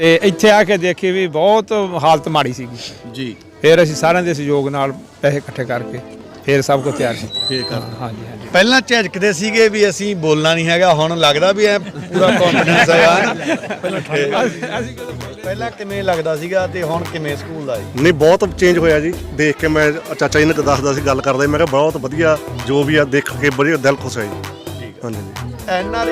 ਤੇ ਇੱਥੇ ਆ ਕੇ ਦੇਖੀ ਵੀ ਬਹੁਤ ਹਾਲਤ ਮਾੜੀ ਸੀਗੀ। ਜੀ। ਫਿਰ ਅਸੀਂ ਸਾਰਿਆਂ ਦੇ ਸਹਿਯੋਗ ਨਾਲ ਪੈਸੇ ਇਕੱਠੇ ਕਰਕੇ ਫਿਰ ਸਭ ਕੁਝ ਤਿਆਰ ਕੀਤਾ ਫੇਰ ਕਰ ਹਾਂਜੀ ਹਾਂਜੀ ਪਹਿਲਾਂ ਝਿਜਕਦੇ ਸੀਗੇ ਵੀ ਅਸੀਂ ਬੋਲਣਾ ਨਹੀਂ ਹੈਗਾ ਹੁਣ ਲੱਗਦਾ ਵੀ ਐ ਪੂਰਾ ਕੰਫੀਡੈਂਸ ਹੈਗਾ ਅਸੀਂ ਕਦੋਂ ਪਹਿਲਾਂ ਕਿਵੇਂ ਲੱਗਦਾ ਸੀਗਾ ਤੇ ਹੁਣ ਕਿਵੇਂ ਸਕੂਲ ਦਾ ਜੀ? ਨਹੀਂ ਬਹੁਤ ਚੇਂਜ ਹੋਇਆ ਜੀ। ਦੇਖ ਕੇ ਮੈਂ ਚਾਚਾ ਜੀ ਨੇ ਦੱਸਦਾ ਸੀ ਗੱਲ ਕਰਦਾ ਮੈਂ ਕਿਹਾ ਬਹੁਤ ਵਧੀਆ ਜੋ ਵੀ ਆ ਦੇਖ ਕੇ ਬੜੀ ਦਿਲ ਖੁਸ਼ ਹੈ ਜੀ। ਠੀਕ ਹਾਂਜੀ ਜੀ ਐਨ ਆਰ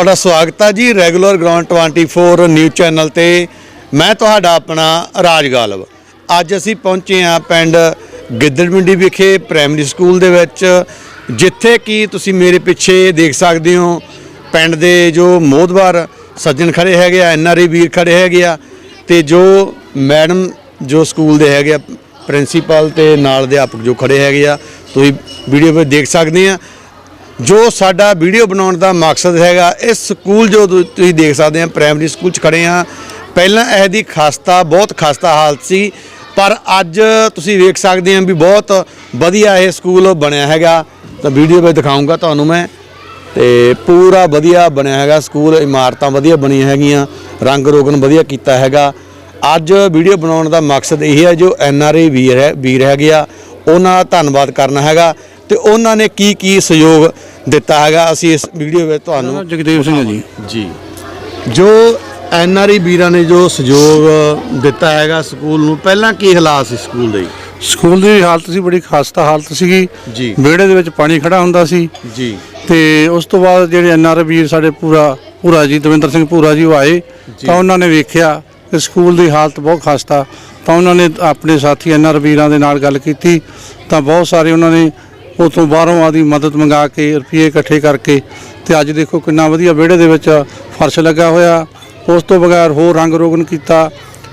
ਤੁਹਾਡਾ ਸਵਾਗਤ ਹੈ ਜੀ ਰੈਗੂਲਰ ਗਰਾਊਂਡ 24 ਨਿਊਜ਼ ਚੈਨਲ ਤੇ। ਮੈਂ ਤੁਹਾਡਾ ਆਪਣਾ ਰਾਜ ਗਾਲਵ। ਅੱਜ ਅਸੀਂ ਪਹੁੰਚੇ ਹਾਂ ਪਿੰਡ ਗਿੱਦੜਮਿੰਡੀ ਵਿਖੇ ਪ੍ਰਾਇਮਰੀ ਸਕੂਲ ਦੇ ਵਿੱਚ, ਜਿੱਥੇ ਕਿ ਤੁਸੀਂ ਮੇਰੇ ਪਿੱਛੇ ਦੇਖ ਸਕਦੇ ਹੋ, ਪਿੰਡ ਦੇ ਜੋ ਮੋਦਵਾਰ ਸੱਜਣ ਖੜੇ ਹੈਗੇ ਆ ਐਨਆਰਆਈ ਵੀਰ ਖੜੇ ਹੈਗੇ ਆ, ਤੇ ਜੋ ਮੈਡਮ ਜੋ ਸਕੂਲ ਦੇ ਹੈਗੇ ਆ ਪ੍ਰਿੰਸੀਪਲ ਤੇ ਨਾਲ ਦੇ ਅਧਿਆਪਕ ਜੋ ਖੜੇ ਹੈਗੇ ਆ, ਤੁਸੀਂ ਵੀਡੀਓ ਵਿੱਚ ਦੇਖ ਸਕਦੇ ਆ। ਜੋ ਸਾਡਾ ਵੀਡੀਓ ਬਣਾਉਣ ਦਾ ਮਕਸਦ ਹੈਗਾ, ਇਸ ਸਕੂਲ ਜੋ ਤੁਸੀਂ ਦੇਖ ਸਕਦੇ ਆ, ਪ੍ਰਾਇਮਰੀ ਸਕੂਲ 'ਚ ਖੜੇ ਆ। ਪਹਿਲਾਂ ਇਹ ਦੀ ਖਸਤਾ, ਬਹੁਤ ਖਸਤਾ ਹਾਲਤ ਸੀ, ਪਰ ਅੱਜ ਤੁਸੀਂ ਵੇਖ ਸਕਦੇ ਆ ਵੀ ਬਹੁਤ ਵਧੀਆ ਇਹ ਸਕੂਲ ਬਣਿਆ ਹੈਗਾ। ਤਾਂ ਵੀਡੀਓ ਵਿੱਚ ਦਿਖਾਉਂਗਾ ਤੁਹਾਨੂੰ ਮੈਂ। ਤੇ ਪੂਰਾ ਵਧੀਆ ਬਣਿਆ ਹੈਗਾ ਸਕੂਲ, ਇਮਾਰਤਾਂ ਵਧੀਆ ਬਣੀਆਂ ਹੈਗੀਆਂ, ਰੰਗ ਰੋਗਨ ਵਧੀਆ ਕੀਤਾ ਹੈਗਾ। ਅੱਜ ਵੀਡੀਓ ਬਣਾਉਣ ਦਾ ਮਕਸਦ ਇਹ ਹੈ, ਜੋ ਐਨ ਆਰ ਆਈ ਵੀਰ ਹੈ, ਵੀਰ ਹੈਗੇ ਆ, ਉਹਨਾਂ ਦਾ ਧੰਨਵਾਦ ਕਰਨਾ ਹੈਗਾ। ਤੇ ਉਹਨਾਂ ਨੇ ਕੀ ਕੀ ਸਹਿਯੋਗ ਦਿੱਤਾ ਹੈਗਾ। ਅਸੀਂ ਇਸ ਵੀਡੀਓ ਵਿੱਚ ਤੁਹਾਨੂੰ ਜਗਦੇਵ ਸਿੰਘ ਜੀ। ਜੀ। ਜੋ ਐਨ ਆਰ ਆਈ ਵੀਰਾਂ ਨੇ ਜੋ ਸਹਿਯੋਗ ਦਿੱਤਾ ਹੈਗਾ ਸਕੂਲ ਨੂੰ ਪਹਿਲਾਂ ਕੀ ਹਾਲਾਤ ਸੀ ਸਕੂਲ ਦੇ? ਸਕੂਲ ਦੀ ਹਾਲਤ ਸੀ ਬੜੀ ਖਸਤਾ ਹਾਲਤ ਸੀਗੀ। ਜੀ। ਵਿਹੜੇ ਦੇ ਵਿੱਚ ਪਾਣੀ ਖੜਾ ਹੁੰਦਾ ਸੀ। ਜੀ। ਤੇ ਉਸ ਤੋਂ ਬਾਅਦ ਜਿਹੜੇ ਐਨਆਰ ਵੀਰ ਸਾਡੇ ਪੂਰਾ ਪੂਰਾ ਜੀ ਦਵਿੰਦਰ ਸਿੰਘ ਪੂਰਾ ਜੀ ਉਹ ਆਏ। ਤਾਂ ਉਹਨਾਂ ਨੇ ਵੇਖਿਆ ਕਿ ਸਕੂਲ ਦੀ ਹਾਲਤ ਬਹੁਤ ਖਸਤਾ। ਤਾਂ ਉਹਨਾਂ ਨੇ ਆਪਣੇ ਸਾਥੀ ਐਨਆਰ ਵੀਰਾਂ ਦੇ ਨਾਲ ਗੱਲ ਕੀਤੀ। ਤਾਂ ਬਹੁਤ ਸਾਰੇ ਉਹਨਾਂ ਨੇ ਉਤੋਂ ਬਾਹਰੋਂ ਆਦੀ ਮਦਦ ਮੰਗਾ ਕੇ ਰੁਪਏ ਇਕੱਠੇ ਕਰਕੇ ਤੇ ਅੱਜ ਦੇਖੋ ਕਿੰਨਾ ਵਧੀਆ ਵਿਹੜੇ ਦੇ ਵਿੱਚ ਫਰਸ਼ ਲੱਗਾ ਹੋਇਆ। ਉਸ ਤੋਂ ਬਗੈਰ ਹੋਰ ਰੰਗ ਰੋਗਨ ਕੀਤਾ।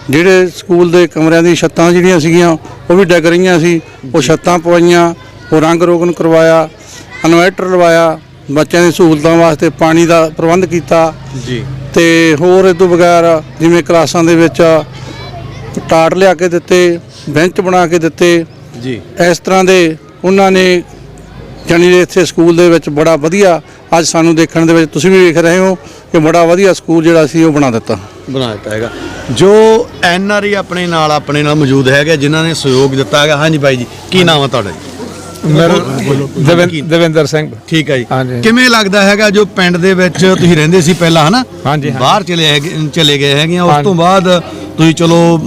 ਜਿਹੜੇ ਸਕੂਲ ਦੇ ਕਮਰਿਆਂ ਦੀ ਛੱਤਾਂ ਜਿਹੜੀਆਂ ਸੀਗੀਆਂ ਉਹ ਵੀ ਡਿੱਗ ਰਹੀਆਂ ਸੀ। ਉਹ ਛੱਤਾਂ ਪਵਾਈਆਂ ਉਹ ਰੰਗ ਰੋਗਨ ਕਰਵਾਇਆ ਇਨਵਰਟਰ ਲਵਾਇਆ ਬੱਚਿਆਂ ਦੀ ਸਹੂਲਤਾਂ ਵਾਸਤੇ ਪਾਣੀ ਦਾ ਪ੍ਰਬੰਧ ਕੀਤਾ। ਜੀ। ਤੇ ਹੋਰ ਇਹ ਤੋਂ ਬਗੈਰ ਜਿਵੇਂ ਕਲਾਸਾਂ ਦੇ ਵਿੱਚ ਟਾਟ ਲਿਆ ਕੇ ਦਿੱਤੇ ਬੈਂਚ ਬਣਾ ਕੇ ਦਿੱਤੇ। ਜੀ। ਇਸ ਤਰ੍ਹਾਂ ਦੇ ਉਹਨਾਂ ਨੇ ਕਿ ਇੱਥੇ ਸਕੂਲ ਦੇ ਵਿੱਚ ਬੜਾ ਵਧੀਆ ਅੱਜ ਸਾਨੂੰ ਦੇਖਣ ਦੇ ਵਿੱਚ ਤੁਸੀਂ ਵੀ ਵੇਖ ਰਹੇ ਹੋ ਕਿ ਬੜਾ ਵਧੀਆ ਸਕੂਲ ਜਿਹੜਾ ਸੀ ਉਹ ਬਣਾ ਦਿੱਤਾ। ਬਣਾ ਦਿੱਤਾ ਹੈਗਾ। ਜੋ ਐਨ ਆਰ ਆਈ ਆਪਣੇ ਨਾਲ ਆਪਣੇ ਨਾਲ ਮੌਜੂਦ ਹੈਗੇ ਜਿਨ੍ਹਾਂ ਨੇ ਸਹਿਯੋਗ ਦਿੱਤਾ ਹੈਗਾ। ਹਾਂਜੀ ਬਾਈ ਜੀ ਕੀ ਨਾਮ ਹੈ ਤੁਹਾਡਾ ਜੀ? ਮੇਰਾ ਦਵਿੰ- ਦਵਿੰਦਰ ਸਿੰਘ। ਠੀਕ ਹੈ ਜੀ। ਕਿਵੇਂ ਲੱਗਦਾ ਹੈਗਾ ਜੋ ਪਿੰਡ ਦੇ ਵਿੱਚ ਤੁਸੀਂ ਰਹਿੰਦੇ ਸੀ ਪਹਿਲਾਂ ਹਨਾ। ਬਾਹਰ ਚਲੇ ਹੈਗੇ ਚਲੇ ਗਏ ਹੈਗੇ ਉਸ। ਤੋਂ ਬਾਅਦ ਤੁਸੀਂ ਚਲੋ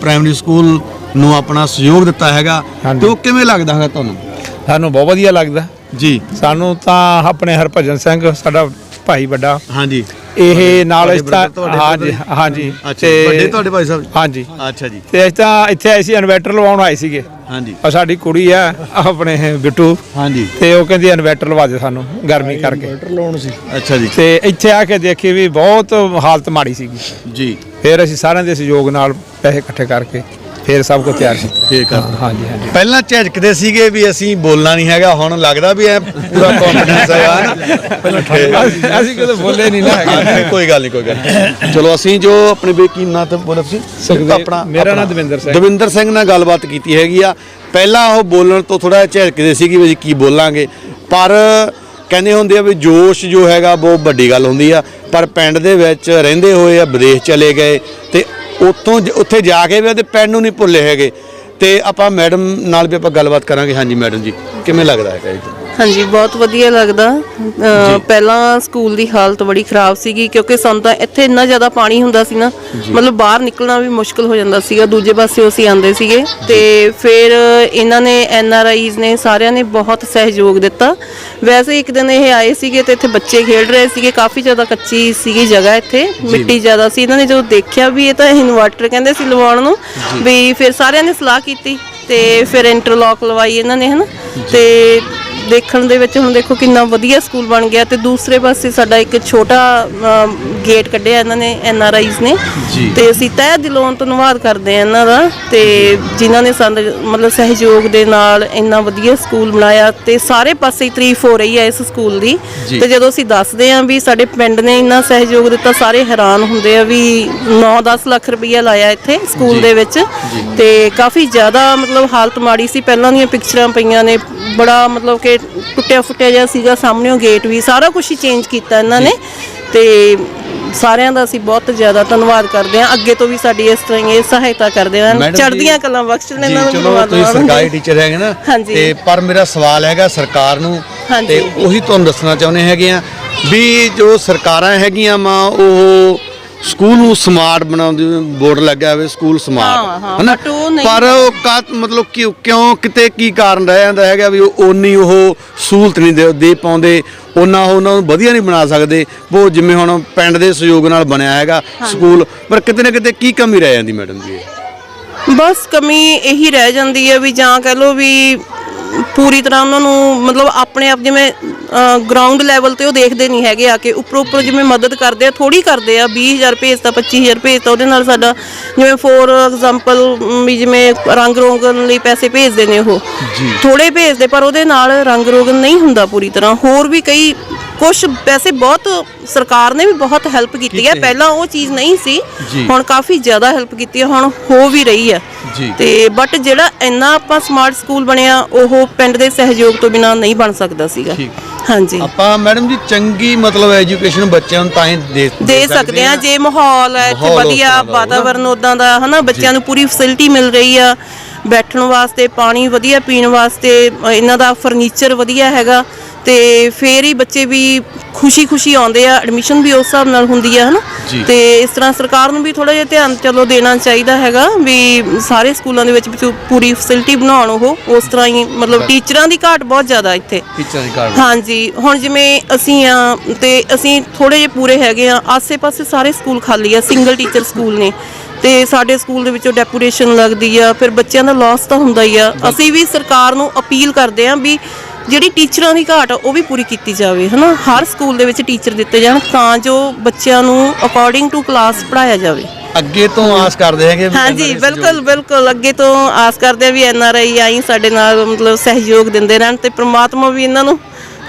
ਪ੍ਰਾਇਮਰੀ ਸਕੂਲ ਨੂੰ ਆਪਣਾ ਸਹਿਯੋਗ ਦਿੱਤਾ ਹੈਗਾ। ਤੇ ਉਹ ਕਿਵੇਂ ਲੱਗਦਾ ਹੈਗਾ ਤੁਹਾਨੂੰ? ਸਾਨੂੰ ਬਹੁਤ ਵਧੀਆ ਲੱਗਦਾ। ਜੀ। ਸਾਨੂੰ ਤਾਂ ਆਪਣੇ ਹਰਭਜਨ ਸਿੰਘ ਸਾਡਾ ਭਾਈ ਵੱਡਾ। ਹਾਂਜੀ। ਇਹ ਨਾਲ ਇਸ ਤਾਂ ਹਾਂਜੀ? ਹਾਂਜੀ। ਅੱਛਾ ਵੱਡੇ ਤੁਹਾਡੇ ਭਾਈ ਸਾਹਿਬ? ਹਾਂਜੀ। ਅੱਛਾ ਜੀ। ਤੇ ਅਸੀਂ ਤਾਂ ਇੱਥੇ ਆਏ ਸੀ ਇਨਵਰਟਰ ਲਵਾਉਣ ਆਏ ਸੀਗੇ। ਹਾਂਜੀ। ਆ ਸਾਡੀ ਕੁੜੀ ਆ ਆਪਣੇ ਬਿੱਟੂ। ਹਾਂਜੀ। ਤੇ ਉਹ ਕਹਿੰਦੀ ਇਨਵਰਟਰ ਲਵਾ ਦੇ ਸਾਨੂੰ ਗਰਮੀ ਕਰਕੇ। ਅੱਛਾ ਜੀ। ਤੇ ਇੱਥੇ ਆ ਕੇ ਦੇਖੀ ਵੀ ਬਹੁਤ ਹਾਲਤ ਮਾੜੀ ਸੀਗੀ। ਜੀ। ਫਿਰ ਅਸੀਂ ਸਾਰਿਆਂ ਦੇ ਸਹਿਯੋਗ ਨਾਲ ਪੈਸੇ ਇਕੱਠੇ ਕਰਕੇ ਫਿਰ ਸਭ ਕੁਝ ਤਿਆਰ ਕੀਤਾ ਠੀਕ ਆ। ਹਾਂਜੀ ਹਾਂਜੀ। ਪਹਿਲਾਂ ਝਿਜਕਦੇ ਸੀਗੇ ਵੀ ਅਸੀਂ ਬੋਲਣਾ ਨਹੀਂ ਹੈਗਾ ਹੁਣ ਲੱਗਦਾ ਵੀ ਐ ਪੂਰਾ ਕੰਫੀਡੈਂਸ ਹੈਗਾ ਹਨਾ ਅਸੀਂ- ਅਸੀਂ ਕਦੇ ਬੋਲੇ ਨਹੀਂ ਨਾ ਹੈਗੇ। ਕੋਈ ਗੱਲ ਨਹੀਂ ਕੋਈ ਗੱਲ ਚਲੋ ਅਸੀਂ ਜੋ ਆਪਣੇ ਕੀ ਨਾਂ ਤੇ ਬੋਲੇ ਤੁਸੀਂ? ਸੁਖਦੇਵ- ਮੇਰਾ ਆਪਣਾ- ਨਾਂ ਦਵਿੰਦਰ ਸਿੰਘ। ਦਵਿੰਦਰ ਸਿੰਘ ਨਾਲ ਗੱਲਬਾਤ ਕੀਤੀ ਹੈਗੀ ਆ। ਪਹਿਲਾਂ ਉਹ ਬੋਲਣ ਤੋਂ ਥੋੜਾ ਝਿਜਕਦੇ ਸੀਗੇ ਵੀ ਅਸੀਂ ਕੀ ਬੋਲਾਂਗੇ। ਪਰ ਕਹਿੰਦੇ ਹੁੰਦੇ ਆ ਵੀ ਜੋਸ਼ ਜੋ ਹੈਗਾ ਬਹੁਤ ਵੱਡੀ ਗੱਲ ਹੁੰਦੀ ਆ। ਪਰ ਪਿੰਡ ਦੇ ਵਿੱਚ ਰਹਿੰਦੇ ਹੋਏ ਆ ਵਿਦੇਸ਼ ਚਲੇ ਗਏ ਤੇ ਉੱਥੋਂ ਜ- ਉੱਥੇ ਜਾ ਕੇ ਵੀ ਉਹਦੇ ਪੈਣ ਨੂੰ ਨਹੀਂ ਭੁੱਲੇ ਹੈਗੇ। ਤੇ ਆਪਾਂ ਮੈਡਮ ਨਾਲ ਵੀ ਆਪਾਂ ਗੱਲਬਾਤ ਕਰਾਂਗੇ। ਹਾਂਜੀ ਮੈਡਮ ਜੀ, ਕਿਵੇਂ ਲੱਗਦਾ ਹੈਗਾ ਇਹ? ਹਾਂਜੀ ਬਹੁਤ ਵਧੀਆ ਲੱਗਦਾ। ਅਹ ਪਹਿਲਾਂ ਸਕੂਲ ਦੀ ਹਾਲਤ ਬੜੀ ਖਰਾਬ ਸੀਗੀ ਕਿਉਂਕਿ ਸਾਨੂੰ ਤਾਂ ਇੱਥੇ ਇੰਨਾ ਜ਼ਿਆਦਾ ਪਾਣੀ ਹੁੰਦਾ ਸੀ ਨਾ ਮਤਲਬ ਬਾਹਰ ਨਿਕਲਣਾ ਵੀ ਮੁਸ਼ਕਲ ਹੋ ਜਾਂਦਾ ਸੀਗਾ ਦੂਜੇ ਪਾਸੇ ਅਸੀਂ ਆਂਦੇ ਸੀਗੇ। ਤੇ ਫਿਰ ਇਹਨਾਂ ਨੇ ਐਨ ਆਰ ਆਈਜ਼ ਨੇ ਸਾਰਿਆਂ ਨੇ ਬਹੁਤ ਸਹਿਯੋਗ ਦਿੱਤਾ। ਵੈਸੇ ਇੱਕ ਦਿਨ ਇਹ ਆਏ ਸੀਗੇ ਤੇ ਇੱਥੇ ਬੱਚੇ ਖੇਡ ਰਹੇ ਸੀਗੇ ਕਾਫੀ ਜ਼ਿਆਦਾ ਕੱਚੀ ਸੀਗੀ ਜਗ੍ਹਾ ਇੱਥੇ ਮਿੱਟੀ ਜ਼ਿਆਦਾ ਸੀ। ਇਹਨਾਂ ਨੇ ਜਦੋਂ ਦੇਖਿਆ ਵੀ ਇਹ ਤਾਂ ਇਨਵਰਟਰ ਕਹਿੰਦੇ ਸੀ ਲਵਾਉਣ ਨੂੰ ਵੀ ਫਿਰ ਸਾਰਿਆਂ ਨੇ ਸਲਾਹ ਕੀਤੀ ਤੇ ਫਿਰ ਇੰਟਰਲੌਕ ਲਵਾਈ ਇਹਨਾਂ ਨੇ ਹਨਾ। ਤੇ ਦੇਖਣ ਦੇ ਵਿੱਚ ਹੁਣ ਦੇਖੋ ਕਿੰਨਾ ਵਧੀਆ ਸਕੂਲ ਬਣ ਗਿਆ ਤੇ ਦੂਸਰੇ ਪਾਸੇ ਸਾਡਾ ਇੱਕ ਛੋਟਾ ਗੇਟ ਕੱਢਿਆ ਇਹਨਾਂ ਨੇ ਐਨ ਆਰ ਆਈਜ਼ ਨੇ। ਤੇ ਅਸੀਂ ਤਹਿ ਦਿਲੋਂ ਧੰਨਵਾਦ ਕਰਦੇ ਹਾਂ ਇਹਨਾਂ ਦਾ ਤੇ ਜਿਨ੍ਹਾਂ ਨੇ ਸਾਨੂੰ ਮਤਲਬ ਸਹਿਯੋਗ ਦੇ ਨਾਲ ਇੰਨਾ ਵਧੀਆ ਸਕੂਲ ਬਣਾਇਆ ਤੇ ਸਾਰੇ ਪਾਸੇ ਤਾਰੀਫ ਹੋ ਰਹੀ ਹੈ ਇਸ ਸਕੂਲ ਦੀ। ਤੇ ਜਦੋਂ ਅਸੀਂ ਦੱਸਦੇ ਹਾਂ ਵੀ ਸਾਡੇ ਪਿੰਡ ਨੇ ਇੰਨਾ ਸਹਿਯੋਗ ਦਿੱਤਾ ਸਾਰੇ ਹੈਰਾਨ ਹੁੰਦੇ ਆ ਵੀ 9-10 ਲੱਖ ਰੁਪਈਆ ਲਾਇਆ ਇੱਥੇ ਸਕੂਲ ਦੇ ਵਿੱਚ। ਤੇ ਕਾਫੀ ਜ਼ਿਆਦਾ ਮਤਲਬ ਹਾਲਤ ਮਾੜੀ ਸੀ ਪਹਿਲਾਂ ਦੀਆਂ ਪਿਕਚਰਾਂ ਪਈਆਂ ਨੇ ਬੜਾ ਮਤਲਬ ਕਿ ਟੁੱਟਿਆ ਫੁੱਟਿਆ ਜਿਹਾ ਸੀਗਾ ਸਾਹਮਣੇੋਂ ਗੇਟ ਵੀ ਸਾਰਾ ਕੁਝ ਹੀ ਚੇਂਜ ਕੀਤਾ ਇਹਨਾਂ ਨੇ ਤੇ ਸਾਰਿਆਂ ਦਾ ਅਸੀਂ ਬਹੁਤ ਜ਼ਿਆਦਾ ਧੰਨਵਾਦ ਕਰਦੇ ਹਾਂ ਅੱਗੇ ਤੋਂ ਵੀ ਸਾਡੀ ਇਸ ਤਰ੍ਹਾਂ ਹੀ ਇਹ ਸਹਾਇਤਾ ਕਰਦੇ ਮੈਡਮ ਹਨ ਜੀ- ਚੜ੍ਹਦੀਆਂ ਕਲਾਂ ਬਖਸ਼ਣ ਜੀ ਇਹਨਾਂ ਨੂੰ ਚਲੋ ਧੰਨਵਾਦ ਤੁਸੀਂ। ਸਰਕਾਰੀ ਟੀਚਰ ਹੈਗੇ ਨਾ ਹਾਂਜੀ। ਤੇ ਪਰ ਮੇਰਾ ਸਵਾਲ ਹੈਗਾ ਸਰਕਾਰ ਨੂੰ ਹਾਂਜੀ। ਤੇ ਉਹੀ ਤੁਹਾਨੂੰ ਦੱਸਣਾ ਚਾਹੁੰਦੇ ਹੈਗੇ ਆ ਵੀ ਜੋ ਸਰਕਾਰਾਂ ਹੈਗੀਆਂ ਮਾ ਉਹ ਸਕੂਲ ਨੂੰ ਸਮਾਰਟ ਬਣਾਉਂਦੇ ਬੋਰਡ ਲੱਗਿਆ ਹੋਵੇ ਸਕੂਲ ਹਾਂ, ਸਮਾਰਟ। ਹਾਂ, ਹਨਾ? but ਉਹ ਨਹੀਂ- ਪਰ ਉਹ ਕਾ ਮਤਲਬ ਕਿ ਕਿਉਂ ਕਿਤੇ ਕੀ ਕਾਰਨ ਰਹਿ ਜਾਂਦਾ ਹੈਗਾ ਵੀ ਉਹ ਓਨੀ ਉਹ ਸਹੂਲਤ ਨਹੀਂ ਦੇ ਦੇ ਪਾਉਂਦੇ ਉਹਨਾਂ ਉਹ ਉਹਨਾਂ ਨੂੰ ਵਧੀਆ ਨਹੀਂ ਬਣਾ ਸਕਦੇ ਉਹ ਜਿਵੇਂ ਹੁਣ ਪਿੰਡ ਦੇ ਸਹਿਯੋਗ ਨਾਲ ਬਣਿਆ ਹੈਗਾ ਸਕੂਲ ਪਰ ਕਿਤੇ ਨਾ ਕਿਤੇ ਕੀ ਕਮੀ ਰਹਿ ਜਾਂਦੀ ਮੈਡਮ ਜੀ ਇਹ? ਬਸ ਕਮੀ ਇਹੀ ਰਹਿ ਜਾਂਦੀ ਹੈ ਵੀ ਜਾਂ ਕਹ ਲੋ ਵੀ ਪੂਰੀ ਤਰ੍ਹਾਂ ਉਹਨਾਂ ਨੂੰ ਮਤਲਬ ਆਪਣੇ ਆਪ ਜਿਵੇਂ ਗਰਾਊਂਡ ਲੈਵਲ ਤੇ ਉਹ ਦੇਖਦੇ ਨਹੀਂ ਹੈਗੇ ਆ ਕਿ ਉੱਪਰ ਉੱਪਰ ਜਿਵੇਂ ਮਦਦ ਕਰਦੇ ਆ ਥੋੜੀ ਕਰਦੇ ਆ 20000 ਭੇਜਤਾ 25000 ਭੇਜਤਾ ਉਹਦੇ ਨਾਲ ਸਾਡਾ ਜਿਵੇਂ ਫੋਰ ਐਗਜ਼ਾਮਪਲ ਵੀ ਜਿਵੇਂ ਰੰਗ ਰੋਗਨ ਲਈ ਪੈਸੇ ਭੇਜਦੇ ਨੇ ਉਹ। ਥੋੜੇ ਭੇਜਦੇ ਪਰ ਉਹਦੇ ਨਾਲ ਰੰਗ ਰੋਗਨ ਨਹੀਂ ਹੁੰਦਾ ਪੂਰੀ ਤਰ੍ਹਾਂ। ਹੋਰ ਵੀ ਕਈ ਕੁਝ ਪੈਸੇ ਬਹੁਤ ਸਰਕਾਰ ਨੇ ਵੀ ਬਹੁਤ ਹੈਲਪ ਕੀਤੀ ਹੈ ਪਹਿਲਾਂ ਉਹ ਚੀਜ਼ ਨਹੀਂ ਸੀ। ਹੁਣ ਕਾਫੀ ਜ਼ਿਆਦਾ ਹੈਲਪ ਕੀਤੀ ਹੈ ਹੁਣ ਹੋ ਵੀ ਰਹੀ ਹੈ। ਤੇ ਬਟ ਜਿਹੜਾ ਇੰਨਾ ਆਪਾਂ ਸਮਾਰਟ ਸਕੂਲ ਬਣਿਆ ਉਹ ਪਿੰਡ ਦੇ ਸਹਿਯੋਗ ਤੋਂ ਬਿਨਾ ਨਹੀਂ ਬਣ ਸਕਦਾ ਸੀਗਾ। ਹਾਂਜੀ ਆਪਾਂ ਮੈਡਮ ਜੀ ਚੰਗੀ ਮਤਲਬ ਐਜੂਕੇਸ਼ਨ ਬੱਚਿਆਂ ਨੂੰ ਤਾਂ ਹੀ ਦੇ ਸਕਦੇ ਆ ਜੇ ਮਾਹੌਲ ਹੈ ਇੱਥੇ ਵਧੀਆ। ਵਾਤਾਵਰਨ ਉਦਾਂ ਦਾ ਹਨਾ ਬੱਚਿਆਂ ਨੂੰ ਪੂਰੀ ਫੈਸਿਲਿਟੀ ਮਿਲ ਰਹੀ ਆ ਬੈਠਣ ਵਾਸਤੇ ਪਾਣੀ ਵਧੀਆ ਪੀਣ ਵਾਸਤੇ ਇਹਨਾਂ ਦਾ ਫਰਨੀਚਰ ਵਧੀਆ ਹੈਗਾ ਤੇ ਫੇਰ ਹੀ ਬੱਚੇ ਵੀ ਖੁਸ਼ੀ-ਖੁਸ਼ੀ ਆਉਂਦੇ ਆ ਐਡਮਿਸ਼ਨ ਵੀ ਉਸ ਹਿਸਾਬ ਨਾਲ ਹੁੰਦੀ ਆ ਹਨਾ। ਤੇ ਇਸ ਤਰ੍ਹਾਂ ਸਰਕਾਰ ਨੂੰ ਵੀ ਥੋੜਾ ਜਿਹਾ ਧਿਆਨ ਚਲੋ ਦੇਣਾ ਚਾਹੀਦਾ ਹੈਗਾ ਵੀ ਸਾਰੇ ਸਕੂਲਾਂ ਦੇ ਵਿੱਚ ਪੂਰੀ ਫੈਸਿਲਿਟੀ ਬਣਾਉਣ ਉਹ ਉਸ ਤਰ੍ਹਾਂ ਹੀ ਮਤਲਬ ਟੀਚਰਾਂ ਦੀ ਘਾਟ ਬਹੁਤ ਜ਼ਿਆਦਾ ਇੱਥੇ। ਟੀਚਰਾਂ ਦੀ ਕਾਰਡ ਹਾਂਜੀ ਹੁਣ ਜਿਵੇਂ ਅਸੀਂ ਆ ਤੇ ਅਸੀਂ ਥੋੜੇ ਜਿਹੇ ਪੂਰੇ ਹੈਗੇ ਆ ਆਸੇ-ਪਾਸੇ ਸਾਰੇ ਸਕੂਲ ਖਾਲੀ ਆ ਸਿੰਗਲ ਟੀਚਰ ਸਕੂਲ ਨੇ। ਤੇ ਸਾਡੇ ਸਕੂਲ ਦੇ ਵਿੱਚੋਂ ਡੈਪੂਟੇਸ਼ਨ ਲੱਗਦੀ ਆ ਫਿਰ ਬੱਚਿਆਂ ਦਾ ਲਾਸ ਤਾਂ ਹੁੰਦਾ ਹੀ ਆ। ਅਸੀਂ ਵੀ ਸਰਕਾਰ ਨੂੰ ਅਪੀਲ ਕਰਦੇ ਆ ਵੀ ਜਿਹੜੀ ਟੀਚਰਾਂ ਦੀ ਘਾਟ ਆ ਉਹ ਵੀ ਪੂਰੀ ਕੀਤੀ ਜਾਵੇ ਹਨਾ? ਹਰ ਸਕੂਲ ਦੇ ਵਿੱਚ ਟੀਚਰ ਦਿੱਤੇ ਜਾਣ ਤਾਂ ਜੋ ਬੱਚਿਆਂ ਨੂੰ ਅਕੋਰਡਿੰਗ ਟੂ ਕਲਾਸ ਪੜਾਇਆ ਜਾਵੇ। ਅੱਗੇ ਤੋਂ ਆਸ ਕਰਦੇ ਹੈਗੇ ਵੀ ਹਾਂਜੀ ਇਹਨਾਂ ਦੇ ਬਿਲਕੁਲ ਬਿਲਕੁਲ। ਅੱਗੇ ਤੋਂ ਆਸ ਕਰਦੇ ਆ ਵੀ ਐਨ ਆਰ ਆਈ ਆਈ ਸਾਡੇ ਨਾਲ ਮਤਲਬ ਸਹਿਯੋਗ ਦਿੰਦੇ ਰਹਿਣ ਤੇ ਪ੍ਰਮਾਤਮਾ ਵੀ ਇਹਨਾਂ ਨੂੰ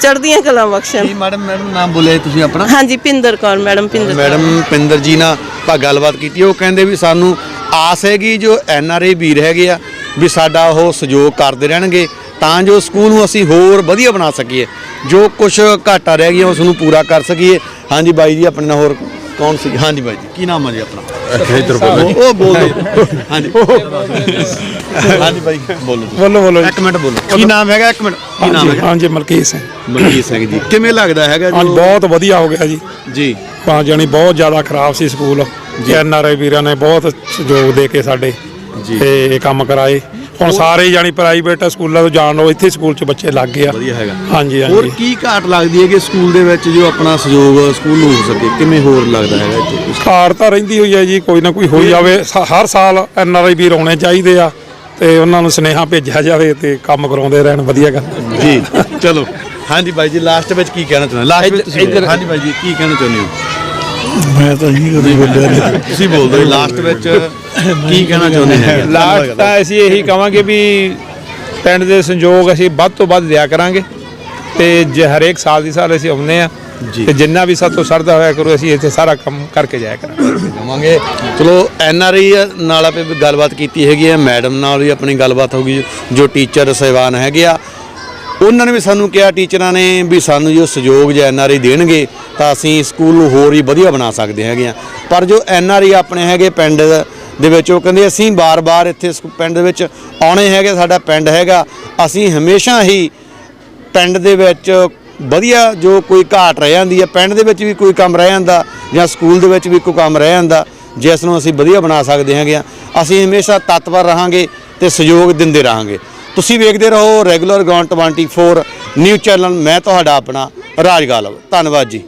ਚੜ੍ਹਦੀਆਂ ਕਲਾਂ ਬਖਸ਼ਣ। ਜੀ ਮੈਡਮ ਮੈਡਮ ਨਾਮ ਬੋਲੇ ਤੁਸੀਂ ਆਪਣਾ? ਹਾਂਜੀ ਪਿੰਦਰ ਕੌਰ ਮੈਡਮ ਪਿੰਦਰ ਕੌਰ। ਮੈਡਮ ਪਿੰਦਰ ਜੀ ਨਾਲ ਆਪਾਂ ਗੱਲਬਾਤ ਕੀਤੀ ਉਹ ਕਹਿੰਦੇ ਵੀ ਸਾਨੂੰ ਆਸ ਹੈਗੀ ਜੋ ਐਨ ਆਰ ਆਈ ਵੀਰ ਹੈਗੇ ਆ ਵੀ ਸਾਡਾ ਉਹ ਸਹਿਯੋਗ ਕਰਦੇ ਰਹਿਣਗੇ। ਤਾਂ ਜੋ ਸਕੂਲ ਨੂੰ ਅਸੀਂ ਹੋਰ ਵਧੀਆ ਬਣਾ ਸਕੀਏ। ਜੋ ਕੁਝ ਘਾਟਾ ਰਹਿ ਗਿਆ ਉਸ ਨੂੰ ਪੂਰਾ ਕਰ ਸਕੀਏ। ਹਾਂਜੀ ਬਾਈ ਜੀ ਆਪਣੇ ਨਾਲ ਹੋਰ ਕੌਣ ਸੀ? ਹਾਂਜੀ ਬਾਈ ਜੀ ਕੀ ਨਾਮ ਹੈ ਜੀ ਆਪਣਾ? ਇੱਧਰ ਬੋਲੋ ਉਹ ਬੋਲ ਹਾਂਜੀ। ਹਾਂਜੀ ਬਾਈ ਬੋਲੋ। ਬੋਲੋ ਬੋਲੋ ਜੀ। ਇੱਕ ਮਿੰਟ ਬੋਲੋ। ਕੀ ਨਾਮ ਹੈਗਾ ਇੱਕ ਮਿੰਟ? ਕੀ ਨਾਮ ਹੈਗਾ? ਹਾਂਜੀ ਮਲਕੀਤ ਸਿੰਘ। ਮਨਜੀਤ ਸਿੰਘ ਜੀ। ਕਿਵੇਂ ਲੱਗਦਾ ਹੈਗਾ ਜੋ? ਬਹੁਤ ਵਧੀਆ ਹੋ ਗਿਆ ਜੀ। ਜੀ। ਪੰਜ ਜਣੀ ਬਹੁਤ ਜ਼ਿਆਦਾ ਖਰਾਬ ਸੀ ਸਕੂਲ। ਐਨ ਆਰ ਆਈ ਵੀਰਾਂ ਨੇ ਬਹੁਤ ਸਹਿਯੋਗ ਦੇ ਕੇ ਸਾਡੇ ਜੀ। ਤੇ ਇਹ ਕੰਮ ਕਰਾਏ। ਹੁਣ ਸਾਰੇ ਜਾਣੀ ਪ੍ਰਾਈਵੇਟ ਸਕੂਲਾਂ ਤੋਂ ਜਾਣ ਲੋ ਇੱਥੇ ਸਕੂਲ 'ਚ ਬੱਚੇ ਲੱਗ ਗਏ ਆ। ਵਧੀਆ ਹੈਗਾ। ਹਾਂਜੀ ਹੋਰ ਹਾਂਜੀ ਕੀ ਘਾਟ ਲੱਗਦੀ ਹੈ ਕਿ ਸਕੂਲ ਦੇ ਵਿੱਚ ਜੋ ਆਪਣਾ ਸਹਿਯੋਗ ਸਕੂਲ ਨੂੰ ਹੋ ਸਕੇ? ਕਿਵੇਂ ਹੋਰ ਲੱਗਦਾ ਹੈਗਾ ਇੱਥੇ? ਕੁਛ? ਕਾਰ ਤਾਂ ਰਹਿੰਦੀ ਹੋਈ ਹੈ ਜੀ ਕੋਈ ਨਾ ਕੋਈ ਹੋਈ ਜਾਵੇ। ਸ- ਹਰ ਸਾਲ ਐਨ ਆਰ ਆਈ ਵੀਰ ਆਉਣੇ ਚਾਹੀਦੇ ਆ ਤੇ ਉਹਨਾਂ ਨੂੰ ਸੁਨੇਹਾ ਭੇਜਿਆ ਜਾਵੇ ਤੇ ਕੰਮ ਕਰਾਉਂਦੇ ਰਹਿਣ ਵਧੀਆ ਗੱਲ ਹੈ। ਜੀ ਚਲੋ। ਹਾਂਜੀ ਬਾਈ ਜੀ ਲਾਸਟ ਵਿੱਚ ਕੀ ਕਹਿਣਾ ਚਾਹੁੰਦੇ ਲਾਸਟ ਵਿੱਚ ਤੁਸੀਂ। ਹਾਂਜੀ ਬਾਈ ਜੀ ਕੀ ਕਹਿਣਾ ਚਾਹੁੰਦੇ ਹੋ? ਮੈਂ ਤਾਂ ਜੀ ਕਦੇ ਬੋਲਿਆ ਨਹੀਂ। ਤੁਸੀਂ ਬੋਲ ਦਿਓ ਲਾਸਟ ਵਿੱਚ ਕੀ ਕਹਿਣਾ ਚਾਹੁੰਦੇ ਹੈਗੇ ਲਾਸਟ ਤਾਂ ਅਸੀਂ ਇਹੀ ਕਵਾਂਗੇ ਵੀ ਪਿੰਡ ਦੇ ਸੰਯੋਗ ਅਸੀਂ ਵੱਧ ਤੋਂ ਵੱਧ ਦਿਆ ਕਰਾਂਗੇ। ਤੇ ਜੇ ਹਰੇਕ ਸਾਲ ਦੀ ਸਾਲ ਅਸੀਂ ਆਉਂਦੇ ਆ। ਤੇ ਜਿੰਨਾ ਵੀ ਸਾਤੋਂ ਸਰਦਾ ਹੋਇਆ ਕਰੂ ਅਸੀਂ ਇੱਥੇ ਸਾਰਾ ਕੰਮ ਕਰਕੇ ਜਾਇਆ ਕਰਾਂਗੇ। ਜਾਵਾਂਗੇ ਚਲੋ ਐਨ ਆਰ ਆਈ ਨਾਲ ਆਪੇ ਵੀ ਗੱਲਬਾਤ ਕੀਤੀ ਹੈਗੀ ਹੈ ਮੈਡਮ ਨਾਲ ਵੀ ਆਪਣੀ ਗੱਲਬਾਤ ਹੋ ਗਈ ਜੋ ਟੀਚਰ ਸਹਿਬਾਨ ਹੈਗੇ ਆ। ਉਹਨਾਂ ਨੇ ਵੀ ਸਾਨੂੰ ਕਿਹਾ ਟੀਚਰਾਂ ਨੇ ਵੀ ਸਾਨੂੰ ਜੋ ਸਹਿਯੋਗ ਜੇ ਐਨ ਆਰ ਆਈ ਦੇਣਗੇ ਤਾਂ ਅਸੀਂ ਸਕੂਲ ਨੂੰ ਹੋਰ ਹੀ ਵਧੀਆ ਬਣਾ ਸਕਦੇ ਹੈਗੇ ਆ। ਪਰ ਜੋ ਐਨ ਆਰ ਆਈ ਆਪਣੇ ਹੈਗੇ ਪਿੰਡ ਦੇ ਵਿੱਚ, ਉਹ ਕਹਿੰਦੇ ਅਸੀਂ ਬਾਰ-ਬਾਰ ਇੱਥੇ ਸਕੂ- ਪਿੰਡ ਦੇ ਵਿੱਚ ਆਉਣੇ ਹੈਗੇ, ਸਾਡਾ ਪਿੰਡ ਹੈਗਾ। ਅਸੀਂ ਹਮੇਸ਼ਾ ਹੀ ਪਿੰਡ ਦੇ ਵਿੱਚ ਵਧੀਆ ਜੋ ਕੋਈ ਘਾਟ ਰਹਿ ਜਾਂਦੀ ਹੈ, ਪਿੰਡ ਦੇ ਵਿੱਚ ਵੀ ਕੋਈ ਕੰਮ ਰਹਿ ਜਾਂਦਾ ਜਾਂ ਸਕੂਲ ਦੇ ਵਿੱਚ ਵੀ ਕੋਈ ਕੰਮ ਰਹਿ ਜਾਂਦਾ, ਜਿਸ ਨੂੰ ਅਸੀਂ ਵਧੀਆ ਬਣਾ ਸਕਦੇ ਹੈਗੇ ਆ। ਅਸੀਂ ਹਮੇਸ਼ਾ ਤਤਪਰ ਰਹਾਂਗੇ ਤੇ ਸਹਿਯੋਗ ਦਿੰਦੇ ਰਹਾਂਗੇ। ਤੁਸੀਂ ਵੇਖਦੇ ਰਹੋ ਰੈਗੂਲਰ ਗਰਾਊਂਡ 24 ਨਿਊਜ਼ ਚੈਨਲ, ਮੈਂ ਤੁਹਾਡਾ ਆਪਣਾ ਰਾਜ ਗਾਲਵ। ਧੰਨਵਾਦ ਜੀ।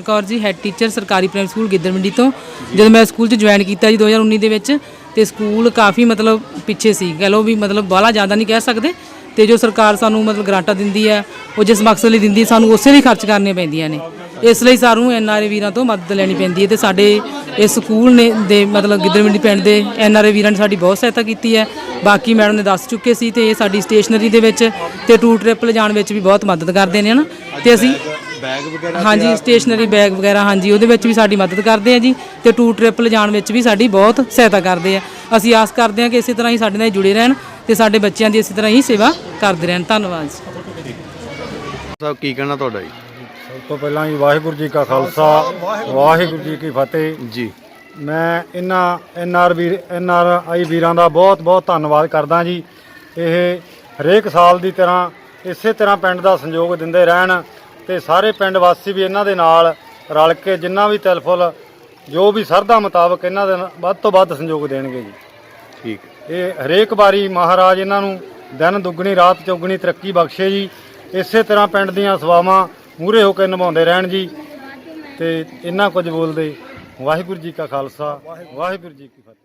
ਬਲਵਿੰਦਰ ਕੌਰ ਜੀ ਹੈੱਡ ਟੀਚਰ ਸਰਕਾਰੀ ਪ੍ਰਾਇਮਰੀ ਸਕੂਲ ਗਿੱਦੜਮੰਡੀ ਤੋਂ ਜਦੋਂ ਮੈਂ ਸਕੂਲ 'ਚ ਜੁਆਇਨ ਕੀਤਾ ਜੀ 2019 ਦੇ ਵਿੱਚ ਤੇ ਸਕੂਲ ਕਾਫੀ ਮਤਲਬ ਪਿੱਛੇ ਸੀ। ਕਹ ਲਓ ਵੀ ਮਤਲਬ ਬਾਹਲਾ ਜ਼ਿਆਦਾ ਨਹੀਂ ਕਹਿ ਸਕਦੇ ਤੇ ਜੋ ਸਰਕਾਰ ਸਾਨੂੰ ਮਤਲਬ ਗ੍ਰਾਂਟਾਂ ਦਿੰਦੀ ਹੈ ਉਹ ਜਿਸ ਮਕਸਦ ਲਈ ਦਿੰਦੀ ਹੈ, ਸਾਨੂੰ ਉਸੇ ਲਈ ਖਰਚ ਕਰਨੇ ਪੈਂਦੀਆਂ ਨੇ। ਇਸ ਲਈ ਸਾਨੂੰ ਐਨਆਰਏ ਵੀਰਾਂ ਤੋਂ ਮਦਦ ਲੈਣੀ ਪੈਂਦੀ ਹੈ ਤੇ ਸਾਡੇ ਇਸ ਸਕੂਲ ਨੇ ਦੇ ਮਤਲਬ ਗਿੱਦੜਮੰਡੀ ਪਿੰਡ ਦੇ ਐਨਆਰਏ ਵੀਰਾਂ ਨੇ ਸਾਡੀ ਬਹੁਤ ਸਹਾਇਤਾ ਕੀਤੀ ਹੈ। ਬਾਕੀ ਮੈਡਮ ਨੇ ਦੱਸ ਚੁੱਕੇ ਸੀ ਤੇ ਇਹ ਸਾਡੀ ਸਟੇਸ਼ਨਰੀ ਦੇ ਵਿੱਚ ਤੇ ਟੂ ਟ੍ਰਿਪ ਲਿਜਾਣ ਵਿੱਚ ਵੀ ਬਹੁਤ ਮਦਦ ਕਰਦੇ ਨੇ ਹਨਾ? ਤੇ ਅਸੀਂ ਬੈਗ ਵਗੈਰਾ ਹਾਂਜੀ ਸਟੇਸ਼ਨਰੀ ਬੈਗ ਵਗੈਰਾ ਹਾਂਜੀ ਉਹਦੇ ਵਿੱਚ ਵੀ ਸਾਡੀ ਮਦਦ ਕਰਦੇ ਆ ਜੀ ਤੇ ਟੂ ਟ੍ਰਿਪ ਲਿਜਾਣ ਵਿੱਚ ਵੀ ਸਾਡੀ ਬਹੁਤ ਸਹਾਇਤਾ ਕਰਦੇ ਆ। ਅਸੀਂ ਆਸ ਕਰਦੇ ਹਾਂ ਕਿ ਇਸੇ ਤਰ੍ਹਾਂ ਹੀ ਸਾਡੇ ਨਾਲ ਜੁੜੇ ਰਹਿਣ ਤੇ ਸਾਡੇ ਬੱਚਿਆਂ ਦੀ ਇਸੇ ਤਰ੍ਹਾਂ ਹੀ ਸੇਵਾ ਕਰਦੇ ਰਹਿਣ। ਧੰਨਵਾਦ ਜੀ। ਸਾਹਿਬ ਕੀ ਕਹਿਣਾ ਤੁਹਾਡਾ ਜੀ? ਸਭ ਤੋਂ ਪਹਿਲਾਂ ਜੀ ਵਾਹਿਗੁਰੂ ਜੀ ਕਾ ਖਾਲਸਾ ਵਾਹਿਗੁਰੂ ਜੀ ਕੀ ਫਤਿਹ। ਜੀ। ਮੈਂ ਇਹਨਾਂ N R Veer N R I ਵੀਰਾਂ ਦਾ ਬਹੁਤ ਬਹੁਤ ਧੰਨਵਾਦ ਕਰਦਾ ਜੀ। ਇਹ ਹਰੇਕ ਸਾਲ ਦੀ ਤਰ੍ਹਾਂ ਇਸੇ ਤਰ੍ਹਾਂ ਪਿੰਡ ਦਾ ਸੰਯੋਗ ਦਿੰਦੇ ਰਹਿਣ ਤੇ ਸਾਰੇ ਪਿੰਡ ਵਾਸੀ ਵੀ ਇਹਨਾਂ ਦੇ ਨਾਲ ਰਲ ਕੇ ਜਿੰਨਾ ਵੀ ਤਿਲਫੁਲ ਜੋ ਵੀ ਸਰਦਾ ਮੁਤਾਬਕ ਇਹਨਾਂ ਦੇ ਨਾਲ ਵੱਧ ਤੋਂ ਵੱਧ ਸੰਯੋਗ ਦੇਣਗੇ ਜੀ। ਠੀਕ। ਇਹ ਹਰੇਕ ਵਾਰੀ ਮਹਾਰਾਜ ਇਹਨਾਂ ਨੂੰ ਦਿਨ ਦੁੱਗਣੀ ਰਾਤ ਚੌਗਣੀ ਤਰੱਕੀ ਬਖਸ਼ੇ ਜੀ। ਇਸੇ ਤਰ੍ਹਾਂ ਪਿੰਡ ਦੀਆਂ ਸੇਵਾਵਾਂ ਮੂਰੇ ਹੋ ਕੇ ਨਿਭਾਉਂਦੇ ਰਹਿਣ ਜੀ। ਤੇ ਇੰਨਾ ਕੁਝ ਬੋਲਦੇ ਵਾਹਿਗੁਰੂ ਜੀ ਕਾ ਖਾਲਸਾ ਵਾਹਿਗੁਰੂ ਜੀ ਕੀ ਫਤਿਹ।